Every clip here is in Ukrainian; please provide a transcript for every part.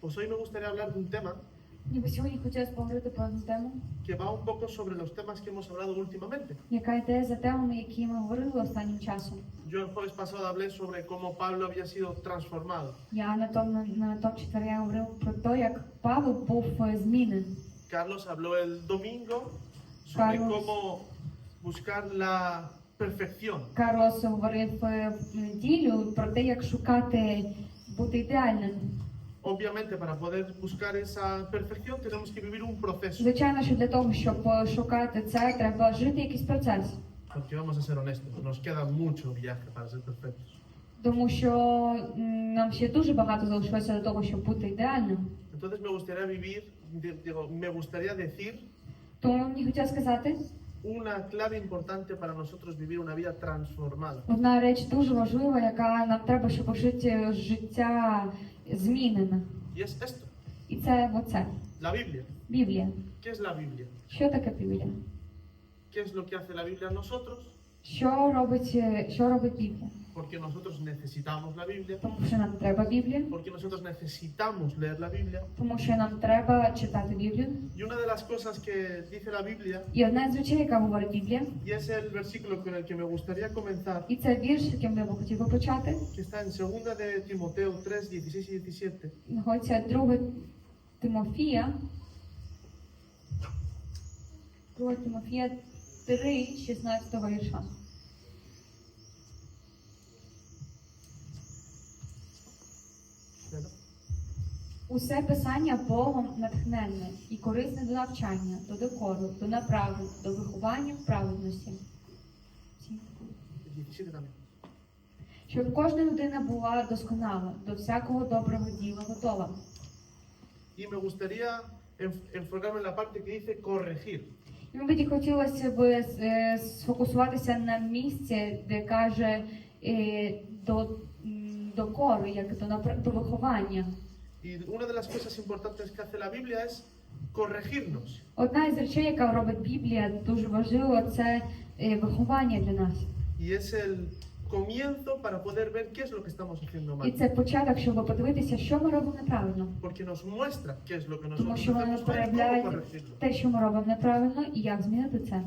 Pues hoy me gustaría hablar de un tema Ніби сьогодні хотілося поговорити про одну тему, que va un poco sobre los temas que hemos hablado últimamente. яка йде за темами, які ми говорили останнім часом. Yo el jueves pasado hablé sobre cómo Pablo había sido transformado. Я на тому на тому четвер я говорив про те, як Павло був е, змінений. Carlos habló el domingo sobre Carlos. cómo buscar la perfección. Карлос говорив е, в неділю про те, як шукати бути ідеальним. Obviamente, para poder buscar esa perfección tenemos que vivir un proceso. Звичайно, що для того, щоб е, шукати це, треба жити якийсь процес. Porque vamos a ser honestos, nos queda mucho viaje para ser perfectos. Тому що м, нам ще дуже багато залишилося до того, щоб бути ідеальним. Entonces me gustaría vivir, di- digo, me gustaría decir Тому мені хотіла сказати, una clave importante para nosotros vivir una vida transformada. одна реч дуже важлива, яка нам треба, щоб жити життя змінене. Y es esto, І це оце. la Biblia. Біблія. ¿Qué es la Biblia? Що таке Біблія? ¿Qué es lo que hace la Biblia a nosotros? Що робить, е, що робить Біблія? Porque nosotros necesitamos la Biblia, Тому що нам треба Біблія, porque nosotros necesitamos leer la Biblia. тому що нам треба читати Біблію. Y una de las cosas que dice la Biblia, І одна з речей, яка говорить Біблія, y es el versículo con el que me gustaría comenzar, і це вірш, яким я би хотів би почати. que está en 2 de Timoteo 3, 16 y 17. Знаходиться 2 Тимофія. 2 Тимофія 3, 16 вірша. Усе писання Богом натхненне і корисне до навчання, до докору, до направи, до виховання в праведності. El 17 también. Щоб кожна людина була досконала, до всякого доброго діла готова. Y me gustaría enf- enfocarme en la parte que dice corregir. Мені хотілося б е, сфокусуватися на місці, де каже до, до, кору, як до, до виховання. Y una de las cosas importantes que hace la Biblia es corregirnos. Одна із речей, яка робить Біблія, дуже важливо, це е, виховання для нас. Y es el comienzo para poder ver qué es lo que estamos haciendo І mal. це початок, щоб подивитися, що ми робимо неправильно. Porque nos muestra qué es lo que Тому nosotros що воно hacemos mal y cómo проявляє corregirlo. те, що ми робимо неправильно, і як змінити це.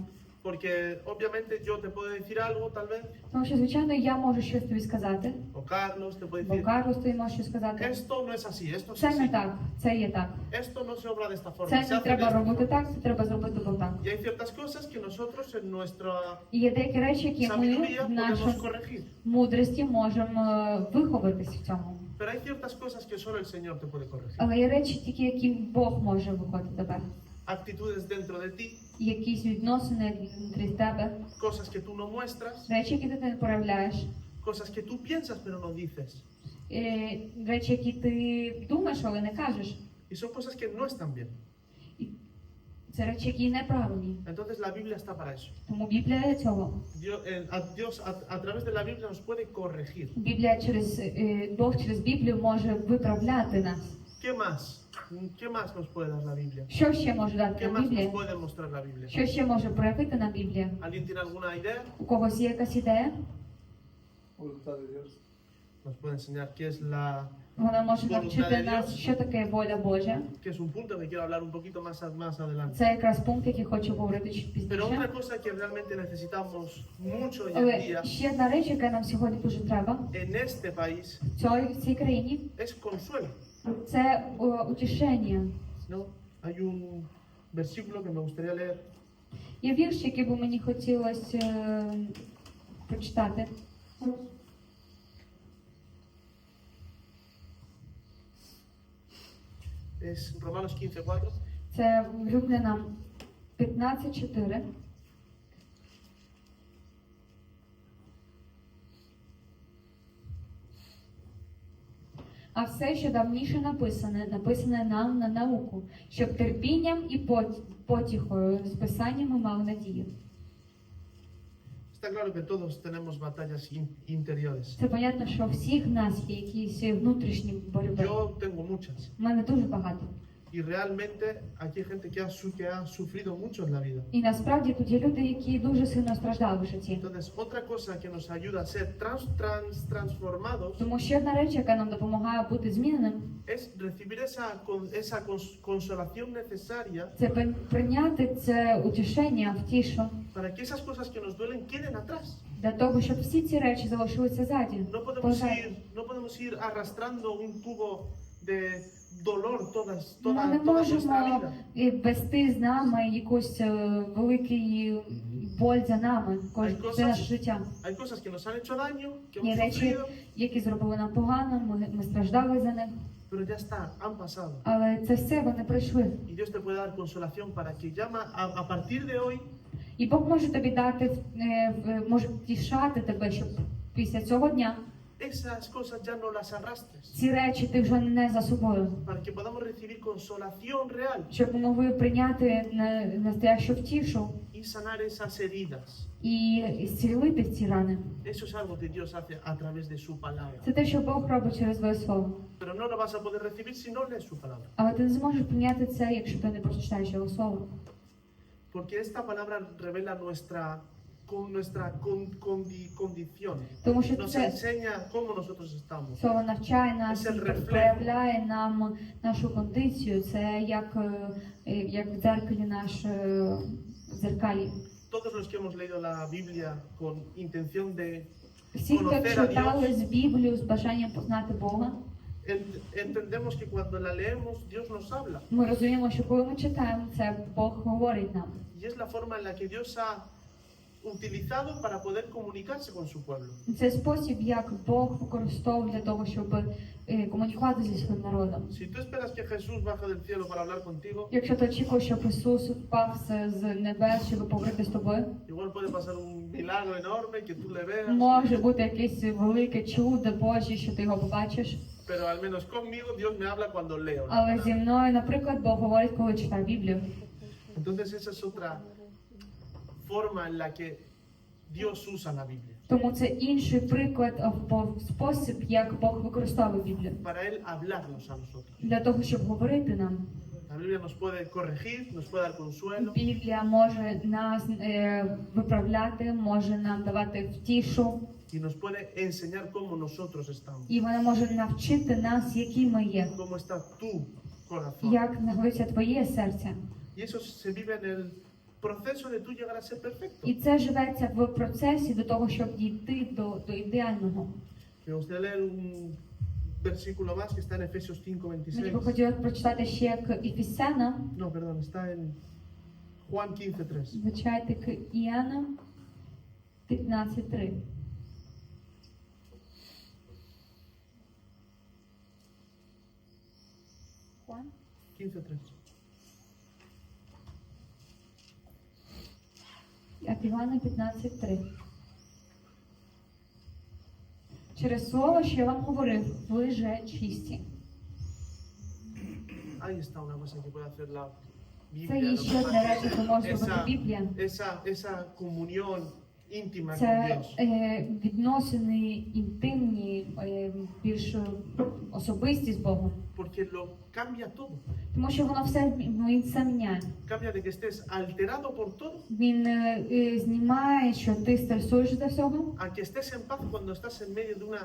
Porque obviamente yo te puedo decir algo tal vez, Тому що, звичайно, я можу щось тобі сказати, o Carlos te puede бо decir, Карлос тобі може щось сказати. esto no es así, esto es Це не así, так, це є так. esto no se obra de esta forma, Це se не hace de треба esta робити forma. так, це треба зробити так. Y hay ciertas cosas que nosotros en nuestra І є деякі речі, які ми sabiduría в нашій corregir. мудрості можемо е, виховатись в цьому. Pero hay ciertas cosas que solo el Señor te puede corregir. Але є речі, тільки які Бог може виходити тебе. Actitudes dentro de ti, якісь відносини внутрі тебе, cosas que tú no muestras, речі, які ти не проявляєш, cosas que tú piensas pero no dices. речі, які ти думаєш, але не кажеш. Y son cosas que no están bien. Це речі, які неправильні. Entonces la Biblia está para eso. Тому Біблія для цього. Dios, eh, a, Dios a, a través de la Biblia nos puede corregir. Біблія через е, Бог через Біблію може виправляти нас. ¿Qué más? ¿Qué más nos puede dar la Biblia? Що ще може дати ¿Qué нам más nos Біблія? puede mostrar la Biblia? Що ще може проявити нам Біблія? ¿Alguien tiene alguna idea? У когось є якась ідея? Voluntad de Dios. Nos puede enseñar qué es la Вона може навчити нас, що таке воля Божа. que es un punto que quiero hablar un poquito más, a- más adelante. Це якраз пункт, який хочу говорити чуть Pero una пізніше. cosa que realmente necesitamos mucho hoy en Але día ще одна реч, яка нам сьогодні дуже треба en este país в цій, в цій країні, es consuelo. Це о, утішення. ¿no? Hay un versículo que me gustaría leer Є вірш, який би мені хотілося е, прочитати. es Romanos 15:4. Це Люблена 15.4. А все, що давніше написане, написане нам на науку, щоб терпінням і пот- потіхою з писаннями мали надію. Está claro que todos tenemos batallas interiores. Це понятно, що у всіх нас є якісь внутрішні боротьби. Yo tengo muchas. У мене дуже багато. Y realmente hay gente que ha, que ha sufrido mucho en la vida. І насправді тут є люди, які дуже сильно страждали в житті. Entonces, otra cosa que nos ayuda a ser trans, trans, transformados Тому ще одна реч, яка нам допомагає бути зміненим, es recibir esa, esa consolación necesaria це прийняти це утішення, втішу, para que esas cosas que nos duelen queden atrás. для того, щоб всі ці речі залишилися ззаді. No podemos ir, no podemos ir arrastrando un cubo de dolor todas, Ми не toda можемо і вести з нами якусь е, великий боль за нами, кожне Hay це наше життя. Hay cosas que nos han hecho daño, que Є hemos речі, sufrido, які зробили нам погано, ми, ми страждали за них, pero ya está, han pasado. але це все вони пройшли. Y Dios te puede dar consolación para que llama a, a partir de hoy І Бог може тобі дати, е, в- може втішати тебе, щоб після цього дня esas cosas ya no las arrastres, ці речі ти вже не за собою, para que podamos recibir consolación real щоб ми могли прийняти настоящу втішу y sanar esas heridas. і зцілити ці рани. Eso es algo que Dios hace a través de su palabra. Це те, що Бог робить через своє слово. Pero no lo vas a poder recibir si no lees su palabra. Але ти не зможеш прийняти це, якщо ти не прочитаєш його слово. Porque esta palabra revela nuestra, con nuestra con- condi- condición. Тому що Nos це enseña cómo nosotros estamos. слово навчає нас проявляє нам нашу кондицію. Це як, е, як в дзеркалі наш е, дзеркалі. Todos los que hemos leído la Biblia con intención de Всі, хто читали з Біблію з бажанням познати Бога, entendemos que cuando la leemos Dios nos habla. ми розуміємо, що коли ми читаємо це, Бог говорить нам. Y es la forma en la que Dios ha utilizado para poder comunicarse con su pueblo. Це спосіб, як Бог використовував для того, щоб е, комунікувати зі своїм народом. Si tú esperas que Jesús baje del cielo para hablar contigo, Якщо ти очікуєш, щоб Ісус впав з небес, щоб поговорити з тобою, igual puede pasar un milagro enorme que tú le veas, може бути якесь велике чудо Боже, що ти його побачиш. pero al menos conmigo Dios me habla cuando leo. Але зі мною, наприклад, Бог говорить, коли читаю Біблію. Entonces esa es otra forma en la que Dios usa la Biblia. Тому це інший приклад або спосіб, як Бог використовує Біблію Para Él hablarnos a nosotros. для того, щоб говорити нам. La Biblia nos puede corregir, nos puede dar consuelo, Біблія може нас е, виправляти, може нам давати втішу, y nos puede enseñar cómo nosotros estamos, і вона може навчити нас, які ми є, cómo está tu corazón. як знаходиться твоє серце. Y eso se vive en el proceso de tú llegar a ser perfecto. І це живеться в процесі до того, щоб дійти до, до ідеального. Me gustaría leer un versículo más que está en Efesios Мені би хотілося прочитати ще к Ефесянам, No, perdón, está en Juan 15:3. звичайте к Іанам 15.3. Juan 15:3. А Івана 15.3. Через слово, що я вам говорив, ви же чисті. Ahí está una cosa que puede hacer la Це є ще одна речі, яку може зробити Біблія. esa, esa comunión íntima Це е, відносини інтимні, е, більш особисті з Богом. Porque lo cambia todo. Тому що воно все він все міняє. Cambia de que estés alterado por todo Він е, е, знімає, що ти стресуєш за всього, a que estés en paz cuando estás en medio de una,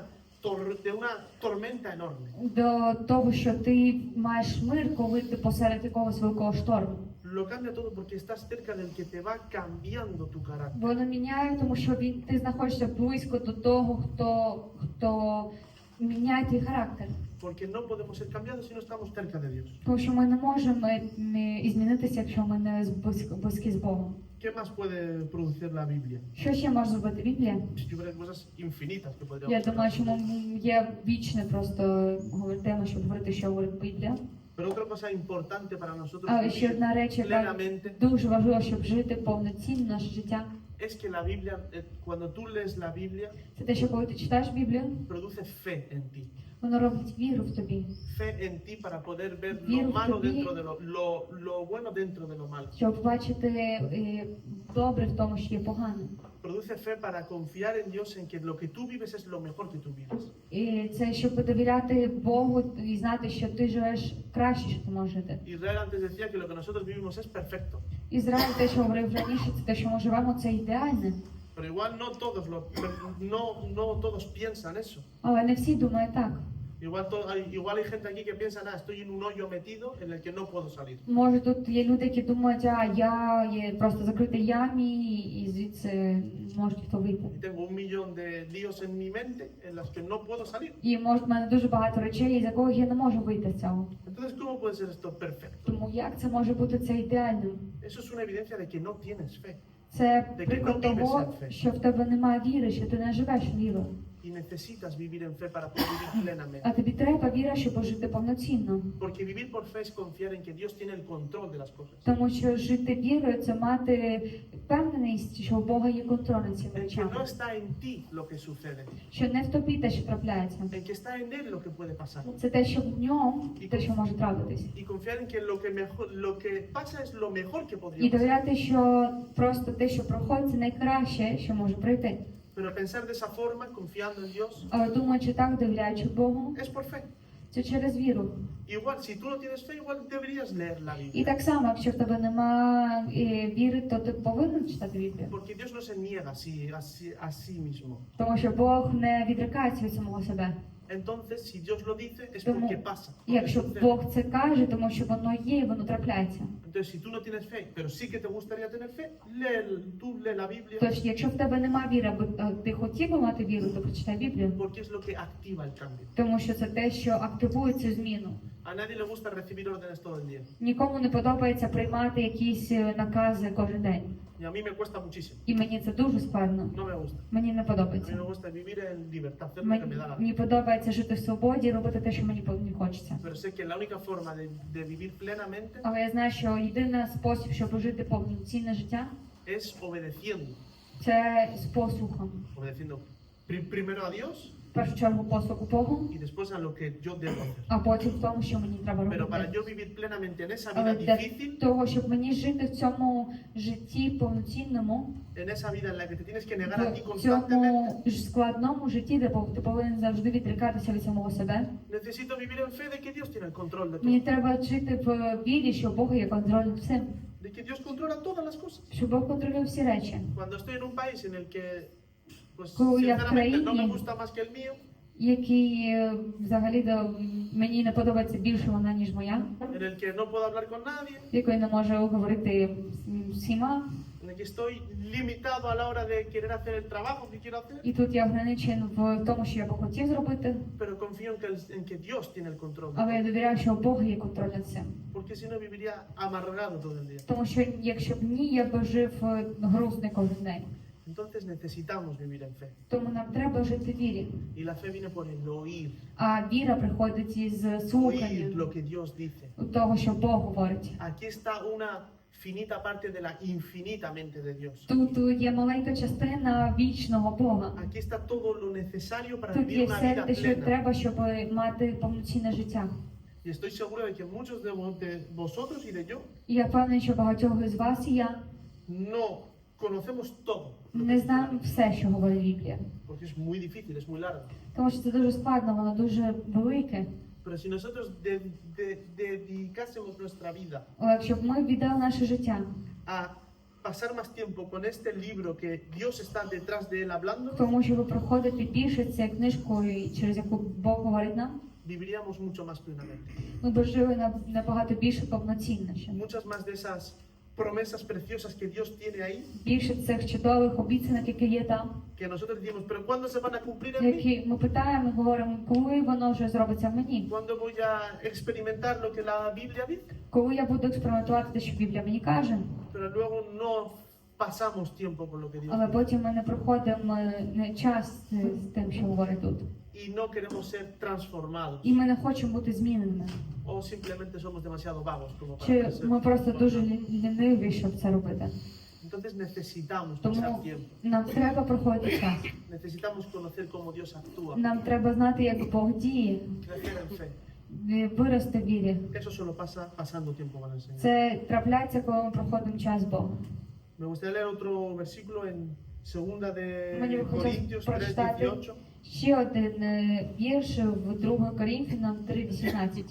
de una tormenta enorme. до того, що ти маєш мир, коли ти посеред якогось великого шторму. Lo cambia todo porque estás cerca del que te va cambiando tu carácter. Воно міняє, тому що він ти знаходишся близько до того, хто хто міняє твій характер. Porque no podemos ser cambiados si no estamos cerca de Dios. Тому що ми не можемо е, змінитися, якщо ми не близько, близькі з Богом. ¿Qué más puede producir la Biblia? Що ще може зробити Біблія? Yo creo que cosas infinitas que podríamos Я думаю, що ми- є вічне просто говорити щоб говорити, що говорить Біблія. Pero otra cosa importante para nosotros Але ще одна реч, яка дуже важлива, щоб жити повноцінно наше життя. es que la Biblia, eh, cuando tú lees la Biblia, Це те, що коли ти читаєш Біблію, produce fe en ti. воно робить віру в тобі, Fe en ti para poder ver Vieron lo malo dentro de lo, lo, lo bueno dentro de lo malo. щоб бачити е, добре в тому, що є погано. produce fe para confiar en Dios en que lo que tú vives es lo mejor que tú vives. І це щоб довіряти Богу і знати, що ти живеш краще, що ти можеш жити. Israel antes decía que lo que nosotros vivimos es perfecto, Ізраїль, те, що говорив раніше, це те, що ми живемо, це ідеальне. pero igual no todos, lo, no, no todos piensan eso. Але не всі думають так. Igual, to- igual hay gente aquí que piensa, nada, estoy en un hoyo metido en el que no puedo salir. Може, тут є люди, які думають, а я є просто закритий ямі, і звідси може ніхто вийти. Tengo un millón de líos en mi mente en las que no puedo salir. І може в мене дуже багато речей, з якого я не можу вийти з цього. Entonces, ¿cómo puede ser esto perfecto? Тому як це може бути це ідеальним? Eso es una evidencia de que no tienes fe. Це приклад того, що в тебе немає віри, що ти не живеш вірою. Y necesitas vivir en fe para poder vivir plenamente. А тобі треба віра, щоб жити повноцінно. Porque vivir por fe es confiar en que Dios tiene el control de las cosas. Тому що жити вірою це мати впевненість, що у Бога є контроль над цими речами. no está en ti lo que sucede, Що не в тобі те, що трапляється. en que está en Él lo que puede pasar. Це те, що в ньому, те, що може трапитись. Y confiar en que lo que, mejor, lo que pasa es lo mejor que podría pasar. довіряти, що просто те, що проходить, це найкраще, що може прийти. Pero pensar de esa forma, confiando en Dios, Але думаючи так, довіряючи Богу, es por fe. це через віру. Igual, si tú no tienes fe, igual deberías leer la І так само, якщо в тебе нема е, віри, то ти повинен читати Біблію. Porque Dios no se niega a sí, a sí mismo. Тому що Бог не відрікається від самого себе. Entonces, si Dios lo dice, es Тому, porque pasa. porque якщо. Бог це каже, тому що воно є і воно трапляється. Entonces, si tú no tienes fe, pero sí que te gustaría tener fe, lee, tú lee la Biblia, Тож, якщо в тебе нема віри, або е, ти хотів би мати віру, то прочитай Біблію. porque es lo que activa el cambio. Тому що це те, що активує цю зміну. A nadie le gusta recibir órdenes todo el día. Нікому не подобається приймати якісь е, накази кожен день. Y a mí me cuesta muchísimo. І мені це дуже складно. No me gusta. Мені не A mí подобається. me gusta vivir en libertad, hacer lo que me da la gana. Мені подобається жити в свободі, робити те, що мені по- мені хочеться. Pero sé que la única forma de, de vivir plenamente Але я знаю, що єдиний спосіб, щоб жити повноцінне життя, es obedeciendo. це з послухом. Obedeciendo primero a Dios В першу чергу послуху Богу, y después a lo que yo debo hacer. а потім в тому, що мені треба Pero para робити. yo vivir plenamente en esa Але vida для difícil, того, щоб мені жити в цьому житті повноцінному, en esa vida en la que te tienes que negar a ti в constantemente, цьому ж складному житті, де пов- ти повинен завжди відрікатися від самого себе, necesito vivir en fe de que Dios tiene el control de мені todo. треба жити в вірі, що у Бога є контроль над всім, De que Dios controla todas las cosas. що Бог контролює всі речі. Cuando estoy en un país en el que, que el mío, Який е, взагалі до мені не подобається більше вона, ніж моя, якої не можу говорити всіма. І тут я ограничен в тому, що я би хотів зробити, але я довіряю, що у Бога є контроль над цим. Тому що якщо б ні, я би жив е, грустний кожен день. Entonces necesitamos vivir en fe. Тому нам треба жити в вірі. Y la fe viene por el oír, А віра приходить із oír слухання lo que Dios dice. того, що Бог говорить. Aquí está una finita parte de la infinita mente de Dios. Тут є маленька частина вічного Бога. Aquí está todo lo necesario para Тут vivir una vida що plena. треба, щоб мати повноцінне життя. Y estoy seguro de que muchos de, vosotros y de yo я впевнений, що багатьох із вас і я no conocemos todo. не знаємо все, що говорить Біблія. Porque es muy difícil, es muy largo. Тому що це дуже складно, воно дуже велике. Pero si nosotros de- de- dedicásemos nuestra vida Але якщо б ми віддали наше життя, a pasar más tiempo con este libro que Dios está detrás de él hablando, тому щоб проходити більше цією книжкою, через яку Бог говорить нам, viviríamos mucho más plenamente. ми б жили набагато більше повноцінно. ще. Muchas más de esas promesas preciosas que Dios tiene ahí, Більше цих чудових обіцянок, які є там, que nosotros decimos, pero ¿cuándo se van a cumplir en mí? які ми питаємо, говоримо, коли воно вже зробиться в мені, ¿Cuándo voy a experimentar lo que la Biblia dice? коли я буду експериментувати те, що Біблія мені каже, Pero luego no pasamos tiempo con lo que Dios але dice. потім ми не проходимо е, не час е, з тим, що говорить тут. Y no queremos ser transformados. І ми не хочемо бути зміненими. O simplemente somos demasiado vagos como para Чи ser ми просто дуже transformados. лі- ліниві, щоб це робити. Entonces necesitamos Тому pasar tiempo. нам треба проходити час. Necesitamos conocer cómo Dios actúa. Нам треба знати, як Бог діє, Crecer en fe. е, вирости в вірі. Eso solo pasa pasando tiempo con el Señor. Це трапляється, коли ми проходимо час з Богом. Me gustaría leer otro versículo en Segunda de Corintios прочитати 3:18. Ще один е, вірш в 2 Корінфянам 3.18.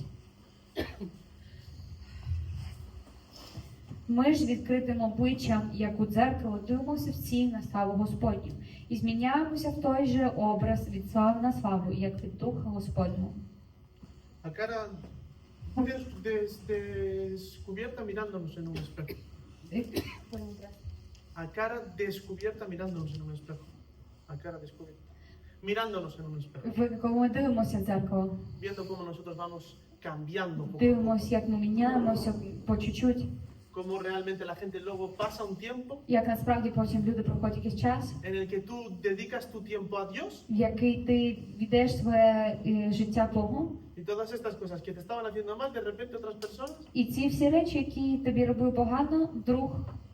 Ми ж відкритим обличчям, як у дзеркало, дивимося всі на славу Господню і зміняємося в той же образ від слави на славу, як від Духа Господнього. A des- des- descubierta mirándonos en un espejo. A cara descubierta mirándonos en un espejo. A cara descubierta. Mirándonos en un espejo. Ви- Коли ми дивимося в дзеркало, Viendo cómo nosotros vamos cambiando. poco a poco. дивимося, як ми міняємося по чуть-чуть, Cómo realmente la gente luego pasa un tiempo як насправді потім люди проходять якийсь час, en el que tú dedicas tu tiempo a Dios в який ти віддаєш своє е, життя Богу. y todas estas cosas que te estaban haciendo mal, de repente otras personas І ці всі речі, які тобі робив погано, вдруг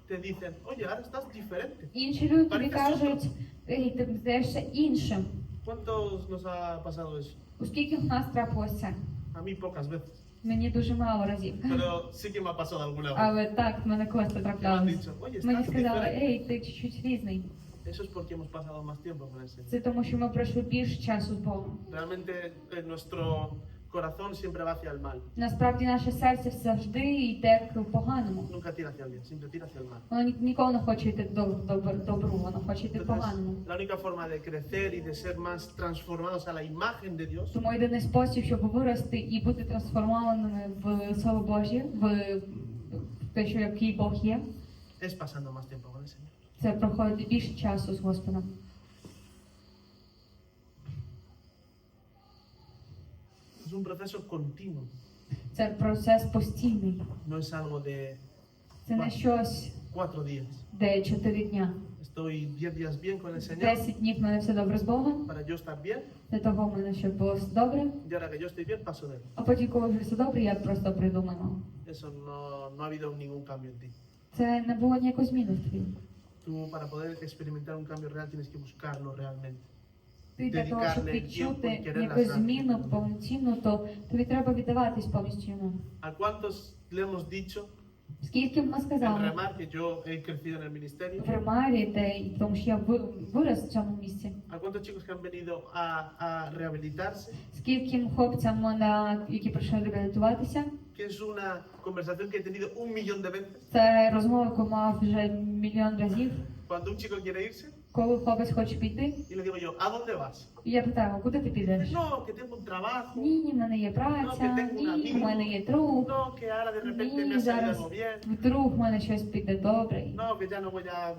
te dicen, oye, ahora estás diferente. інші люди тобі кажуть, ей, ти здаєшся іншим. ¿Cuántos nos ha pasado eso? У скільки в нас трапилося? A mí pocas veces, Мені дуже мало разів. pero sí que me ha pasado alguna vez. Але так, в мене колись Me han траплялось. dicho, oye, Мені estás сказали, diferente. ей, ти чуть-чуть різний. Eso es porque hemos pasado más tiempo con el Señor. Це тому, що ми пройшли більше часу з Богом. Realmente eh, nuestro corazón siempre va hacia el mal, Насправді наше серце завжди йде к поганому. nunca tira hacia el bien, siempre tira hacia el mal. Воно ні- ніколи не хоче йти до добр- добру, воно хоче йти Entonces, поганому. la única forma de crecer y de ser más transformados a la imagen de Dios Тому єдиний спосіб, щоб вирости і бути трансформованими в Слово Божє, в те, що який Бог є, es pasando más tiempo con el Señor. це проходити більше часу з Господом. Es un proceso continuo, Це процес постійний. no es algo de Це не щось, cuatro días. де чотири дня. Estoy diez días bien con el Señor Десять днів в мене все добре з Богом, para yo estar bien для того в мене щоб було все добре. y ahora que yo estoy bien paso de él. А потім, коли вже все добре, я просто придумаю. Eso no, no ha habido ningún cambio en ti. Це не було ніякої зміни в тобі. Tú para poder experimentar un cambio real tienes que buscarlo realmente. Ти для того, щоб відчути якусь зміну повноцінну, то тобі треба віддаватись повністю йому. ¿A cuántos le hemos dicho Скільки б ми en сказали Remar que yo he crecido en el ministerio? в Ремарі, де тому що я вирос в цьому місці. ¿A cuántos chicos que han venido a, a rehabilitarse? Скільким хлопцям, на які прийшли реабілітуватися, Que es una conversación que he tenido un millón de veces. це розмова, яку мав вже мільйон разів. Cuando un chico quiere irse Коли хлопець хоче піти, y le digo yo, ¿a dónde vas? і я питаю, куди ти підеш? No, que tengo un trabajo. Ні, в мене є праця, ні, в мене є друг. No, que ahora de repente me Ні, ha salido зараз algo bien. вдруг в мене щось піде добре. No, que ya no voy a,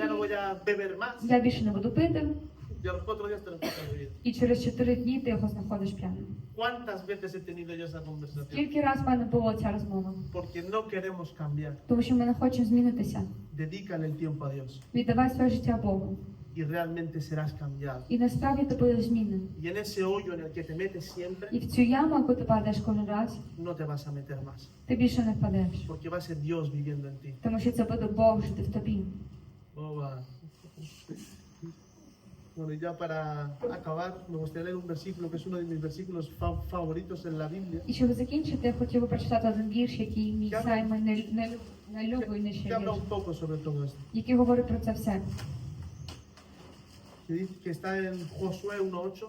ya no voy a beber más. Я більше не буду пити, Y a los cuatro días te lo encuentras bebiendo. і через чотири дні ти його знаходиш п'яним. ¿Cuántas veces he tenido yo esa conversación? Скільки раз в мене була ця розмова? Porque no queremos cambiar. Тому що ми не хочемо змінитися. Dedícale el tiempo a Dios Віддавай своє життя Богу. y realmente serás cambiado. І насправді ти будеш змінений. Y en ese hoyo en el que te metes siempre, І в цю яму, яку ти падаєш кожен раз, no te vas a meter más. ти більше не впадеш. Porque va a ser Dios viviendo en ti. Тому що це буде Бог жити в тобі. Oh, va. Bueno, y ya para acabar, me gustaría leer un versículo que es uno de mis versículos fa- favoritos en la Biblia, І щоб закінчити, я хотів би прочитати один вірш, який мій Я- самий найлюбленіший que habla вірш, un poco sobre todo esto. який говорить про це все. Que, dice, que está en Josué 1.8.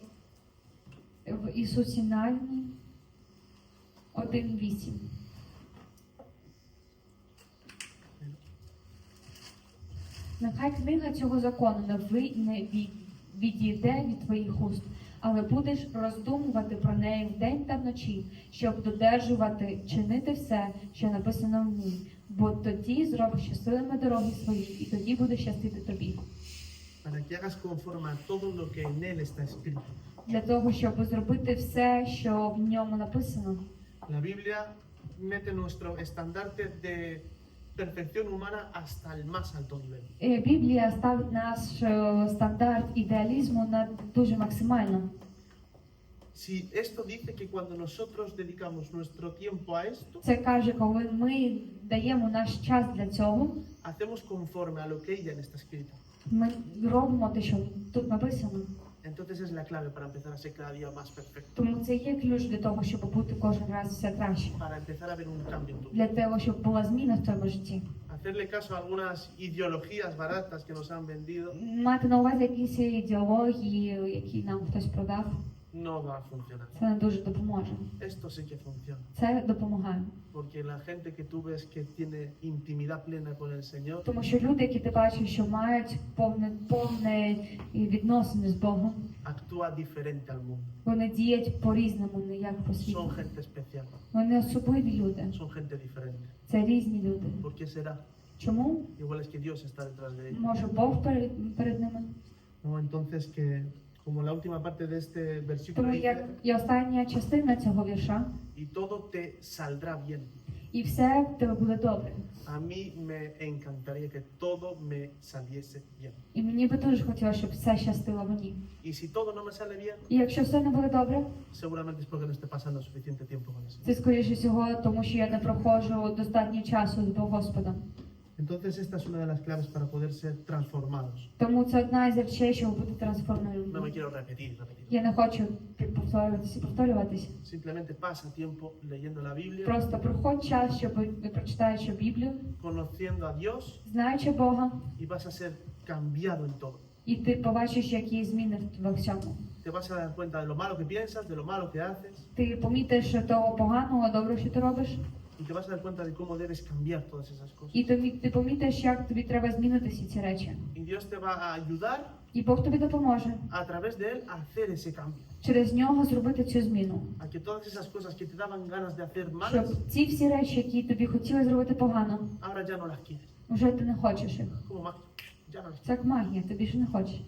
В Ісусі Навні 1.8. Нехай книга цього закону не, ви, не від- відійде від твоїх уст, але будеш роздумувати про неї вдень та вночі, щоб додержувати, чинити все, що написано в ній, бо тоді зробиш щасливими дороги свої, і тоді буде щастити тобі. Для того, щоб зробити все, що в ньому написано. La Biblia mete nuestro estandarte de perfección humana hasta el más alto nivel. Е, Біблія ставить наш е, стандарт ідеалізму на дуже максимально. Si esto dice que cuando nosotros dedicamos nuestro tiempo a esto, Це каже, коли ми даємо наш час для цього, hacemos conforme a lo que ella está escrito. ми робимо те, що тут написано. Entonces es la clave para empezar a ser cada día más perfecto. Тому це є ключ для того, щоб бути кожен раз все краще. Para empezar a ver un cambio en tu vida. Для того, щоб була зміна в твоєму житті. Hacerle caso a algunas ideologías baratas que nos han vendido Мати на увазі якісь ідеології, які нам хтось продав, No va a funcionar. це не дуже допоможе. Esto sí que funciona. Це допомагає. Porque la gente que tú ves que tiene intimidad plena con el Señor, Тому що люди, які ти бачиш, що мають повне повне відносини з Богом, actúa diferente al mundo. вони діють по-різному, не як по світу. Son gente especial, Вони особливі люди. son gente diferente. Це різні люди. ¿Por qué será? Чому? Igual es que Dios está detrás de ellos. Може Бог перед, перед ними? No, entonces que como la última parte de este versículo Тому як і остання частина цього вірша, y todo te saldrá bien. і все в тебе буде добре. A mí me encantaría que todo me saliese bien. І мені би дуже хотілося, щоб все щастило мені. Y si todo no me sale bien, І якщо все не буде добре, seguramente es porque no esté pasando suficiente tiempo con Señor. це скоріше всього, тому що я не проходжу достатньо часу з Господом. Entonces esta es una de las claves para poder ser transformados. Тому це одна із речей, щоб бути No me трансформованим. quiero repetir, repetir. Я не хочу повторюватися, повторюватися. Simplemente pasa tiempo leyendo la Biblia, Просто проходь час, щоб ви прочитаючи Біблію, conociendo a Dios знаючи Бога, y vas a ser cambiado en todo. і ти побачиш, які зміни во всьому. Te vas a dar cuenta de lo malo que piensas, de lo malo que haces Ти помітиш того поганого, добре, що ти робиш, y te vas a dar cuenta de cómo debes cambiar todas esas cosas. і тобі ти помітиш, як тобі треба змінити всі ці речі. Y Dios te va a ayudar І Бог тобі допоможе a través de Él a hacer ese cambio. через нього зробити цю зміну. A que todas esas cosas que te daban ganas de hacer Щоб ці всі речі, які тобі хотіли зробити погано, ahora ya no las quieres. вже ти не хочеш їх. Como magia. Як магія, ти більше не quiere.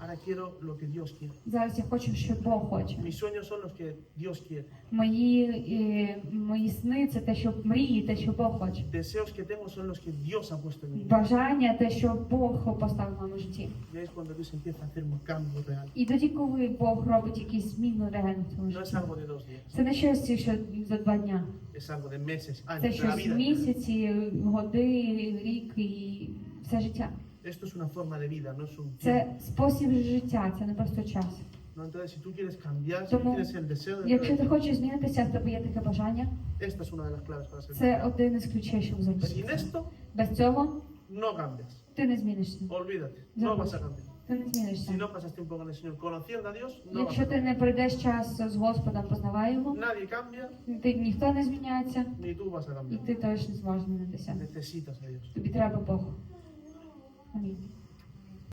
Зараз я хочу, що Бог хоче. Мої, е, мої сни це те, що мрії, те, що Бог хоче. Бажання, те, що Бог поставив в моєму житті. І тоді, коли Бог робить якісь зміни реально в твоєму житті. Це не щось, що за два дня. Це щось місяці, годи, рік і все життя. Esto es una forma de vida, no es un. Це спосіб життя, це не просто час. ¿no? Entonces, si tú quieres cambiar, si Тому, tienes el deseo de Якщо ти cambiar, хочеш змінитися, в тебе є таке бажання, esta es una de las claves para ser це один із ключів, щоб Sin змінитися. esto, Без цього no cambias. ти не змінишся. Olvídate, no vas a cambiar. Ти не змінишся. Si no pasas tiempo con el Señor conociendo a Dios, no vas Якщо a ти не пройдеш час з Господом, познавай його, Nadie cambia, ти ніхто не зміняється, ni tú vas a і cambiar. ти теж не зможеш змінитися. Necesitas a Dios. Тобі треба Бог. 嗯